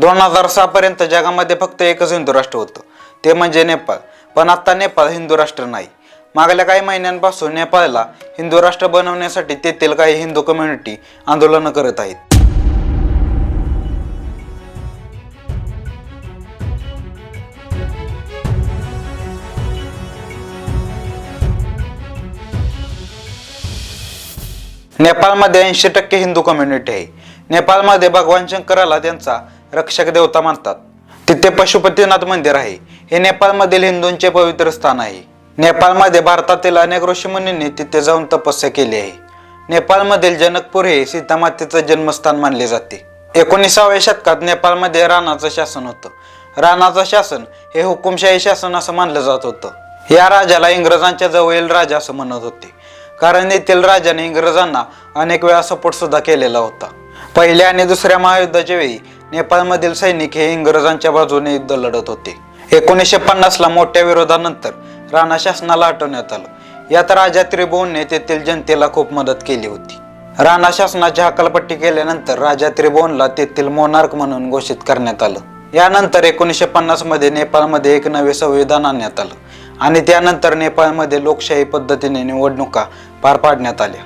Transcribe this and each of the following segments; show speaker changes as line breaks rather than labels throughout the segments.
दोन हजार सहा पर्यंत जगामध्ये फक्त एकच हिंदू राष्ट्र होतं. ते म्हणजे नेपाळ. पण आता नेपाळ हिंदू राष्ट्र नाही. मागल्या काही महिन्यांपासून नेपाळला हिंदू राष्ट्र बनवण्यासाठी तेथील काही हिंदू कम्युनिटी आंदोलनं करत आहेत. नेपाळमध्ये ऐंशी टक्के हिंदू कम्युनिटी आहे. नेपाळमध्ये भगवान शंकराला त्यांचा रक्षक देवता मानतात. तिथे पशुपतीनाथ मंदिर आहे. हे नेपाळमधील हिंदूंचे पवित्र स्थान आहे. नेपाळमध्ये भारतातील अनेक ऋषीमुनींनी तिथे जाऊन तपस्या केली आहे. नेपाळमधील जनकपूर हे सीतामातेचं जन्मस्थान मानले जाते. एकोणीसाव्या शतकात नेपाळमध्ये राणाचं शासन होतं. राणाचं शासन हे हुकुमशाही शासन असं मानलं जात होतं. या राजाला इंग्रजांच्या जवळील राजा असं म्हणत होते. कारण येथील राजाने इंग्रजांना अनेक वेळा सपोर्ट सुद्धा केलेला होता. पहिल्या आणि दुसऱ्या महायुद्धाच्या वेळी नेपाळमधील सैनिक हे इंग्रजांच्या बाजूने युद्ध लढत होते. एकोणीसशे पन्नासला मोठ्या विरोधानंतर राणा शासनाला हटवण्यात आलं. यात राजा त्रिभुवनने तेथील जनतेला खूप मदत केली होती. राणा शासनाची हकालपट्टी केल्यानंतर राजा त्रिभुवनला तेथील मोनार्क म्हणून घोषित करण्यात आलं. यानंतर एकोणीसशे पन्नासमध्ये नेपाळमध्ये एक नवे संविधान आणण्यात आलं आणि त्यानंतर नेपाळमध्ये लोकशाही पद्धतीने निवडणुका पार पाडण्यात आल्या.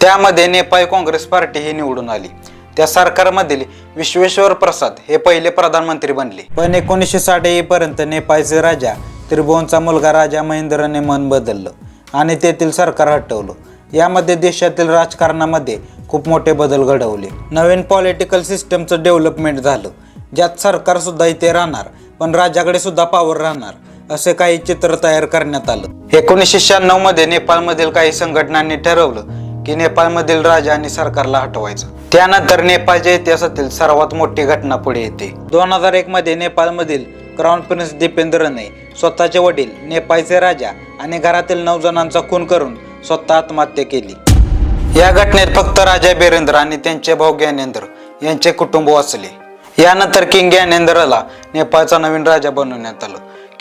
त्यामध्ये नेपाळ काँग्रेस पार्टी ही निवडून आली. त्या सरकारमधील विश्वेश्वर प्रसाद हे पहिले प्रधानमंत्री बनले. पण एकोणीसशे साठ पर्यंत नेपाळचे राजा त्रिभुवनचा मुलगा राजा महेंद्रने मन बदललं आणि तेथील सरकार हटवलं. यामध्ये देशातील राजकारणामध्ये खूप मोठे बदल घडवले. नवीन पॉलिटिकल सिस्टमचं डेव्हलपमेंट झालं. ज्यात सरकार सुद्धा इथे राहणार पण राजाकडे सुद्धा पॉवर राहणार असे काही चित्र तयार करण्यात आलं. एकोणीसशे शहाण्णवमध्ये नेपाळमधील काही संघटनांनी ठरवलं की नेपाळमधील राजा आणि सरकारला हटवायचं. त्यानंतर नेपाळच्या इतिहासातील सर्वात मोठी घटना पुढे येते. दोन हजार एक मध्ये नेपाळमधील क्राऊन प्रिन्स दीपेंद्रने स्वतःचे वडील नेपाळचे राजा आणि घरातील नऊ जणांचा खून करून स्वतः आत्महत्या केली. या घटनेत फक्त राजा बिरेंद्र आणि त्यांचे भाऊ ज्ञानेंद्र यांचे कुटुंब वाचले. यानंतर किंग ज्ञानेंद्रला नेपाळचा नवीन राजा बनवण्यात आलं.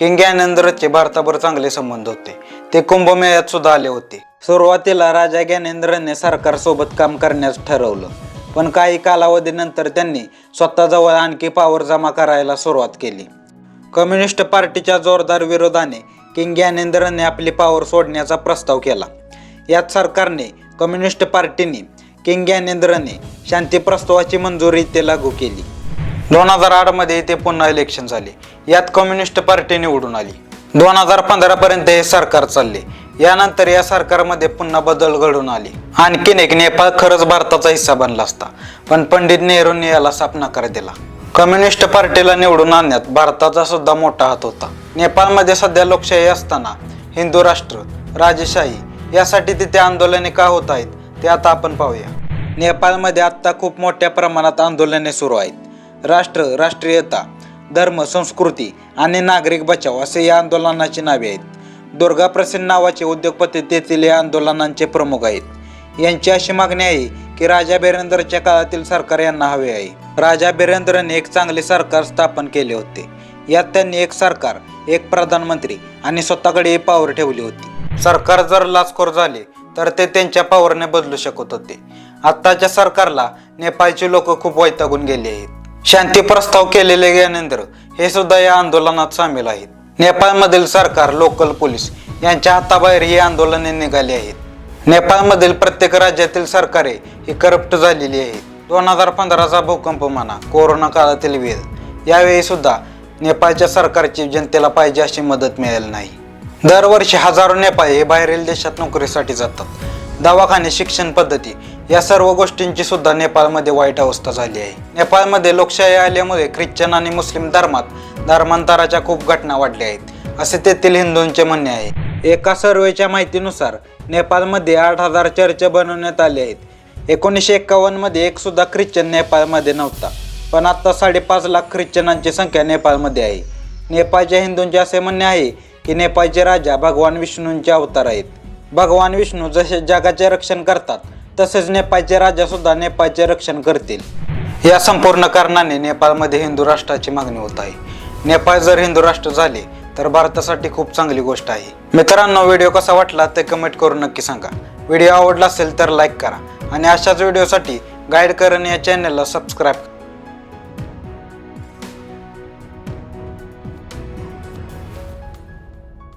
ज्ञानेंद्रचे भारताभर चांगले संबंध होते. ते कुंभमेळ्यात सुद्धा आले होते. सुरुवातीला राजा ज्ञानेंद्रने सरकारसोबत काम करण्यास ठरवलं. पण काही कालावधीनंतर त्यांनी स्वतःजवळ आणखी पॉवर जमा करायला सुरुवात केली. कम्युनिस्ट पार्टीच्या जोरदार विरोधाने किंग ज्ञानेंद्रने आपली पॉवर सोडण्याचा प्रस्ताव केला. यात सरकारने कम्युनिस्ट पार्टीने किंग ज्ञानेंद्रने शांती प्रस्तावाची मंजुरी ते लागू केली. दोन हजार आठमध्ये ते इथे पुन्हा इलेक्शन झाले. यात कम्युनिस्ट पार्टी निवडून आली. दोन हजार पंधरापर्यंत हे सरकार चालले. यानंतर या सरकारमध्ये पुन्हा बदल घडून आले. आणखीन एक नेपाळ खरंच भारताचा हिस्सा बनला असता. पण पंडित नेहरूंनी याला साफ नकार दिला. कम्युनिस्ट पार्टीला निवडून आणण्यात भारताचा सुद्धा मोठा हात होता. नेपाळमध्ये सध्या लोकशाही असताना हिंदू राष्ट्र राजेशाही यासाठी तिथे आंदोलने का होत आहेत ते आता आपण पाहूया. नेपाळमध्ये आत्ता खूप मोठ्या प्रमाणात आंदोलने सुरू आहेत. राष्ट्र राष्ट्रीयता धर्म संस्कृती आणि नागरिक बचाव असे या आंदोलनाची नावे आहेत. दुर्गा प्रसन्न नावाचे उद्योगपती तेथील या आंदोलनांचे प्रमुख आहेत. यांची अशी मागणी आहे की राजा बिरेंद्रच्या काळातील सरकार यांना हवे आहे. राजा बिरेंद्रने एक चांगले सरकार स्थापन केले होते. यात त्यांनी एक सरकार एक प्रधानमंत्री आणि स्वतःकडे पावर ठेवली होती. सरकार जर लाचखोर झाले तर ते त्यांच्या पावरने बदलू शकत होते. आत्ताच्या सरकारला नेपाळचे लोक खूप वैतागून गेले आहेत. शांती प्रस्ताव केलेले ज्ञानेंद्र हे सुद्धा या आंदोलनात सामील आहेत. नेपाळमधील सरकार लोकल पोलीस यांच्या हाताबाहेर ही आंदोलने निघाली आहेत. नेपाळमधील प्रत्येक राज्यातील सरकारे ही करप्ट झालेली आहेत. दोन हजार पंधराचा भूकंप म्हणा कोरोना काळातील वेध यावेळी सुद्धा नेपाळच्या सरकारची जनतेला पाहिजे अशी मदत मिळाली नाही. दरवर्षी हजारो नेपाळी हे बाहेरील देशात नोकरीसाठी जातात. दवाखाने शिक्षण पद्धती या सर्व गोष्टींची सुद्धा नेपाळमध्ये वाईट अवस्था झाली आहे. नेपाळमध्ये लोकशाही आल्यामुळे ख्रिश्चन आणि मुस्लिम धर्मात धर्मांतराच्या खूप घटना वाढल्या आहेत असे तेथील हिंदूंचे म्हणणे आहे. एका सर्वेच्या माहितीनुसार नेपाळमध्ये आठ हजार चर्च बनवण्यात आले आहेत. एकोणीसशे एक्कावन्नमध्ये एक सुद्धा ख्रिश्चन नेपाळमध्ये नव्हता पण आता साडेपाच लाख ख्रिश्चनांची संख्या नेपाळमध्ये आहे. नेपाळच्या हिंदूंचे असे म्हणणे आहे की नेपाळचे राजा भगवान विष्णूंचे अवतार आहेत. भगवान विष्णू जसे जगाचे रक्षण करतात तसेच नेपाळचे राजासुद्धा नेपाळचे रक्षण करतील. या संपूर्ण कारणाने नेपाळमध्ये हिंदू राष्ट्राची मागणी होत आहे. नेपाळ जर हिंदू राष्ट्र झाले तर भारतासाठी खूप चांगली गोष्ट आहे. मित्रांनो व्हिडिओ कसा वाटला ते कमेंट करून नक्की सांगा. व्हिडिओ आवडला असेल तर लाईक करा आणि अशाच व्हिडिओसाठी गाईड करण या चॅनलला सबस्क्राईब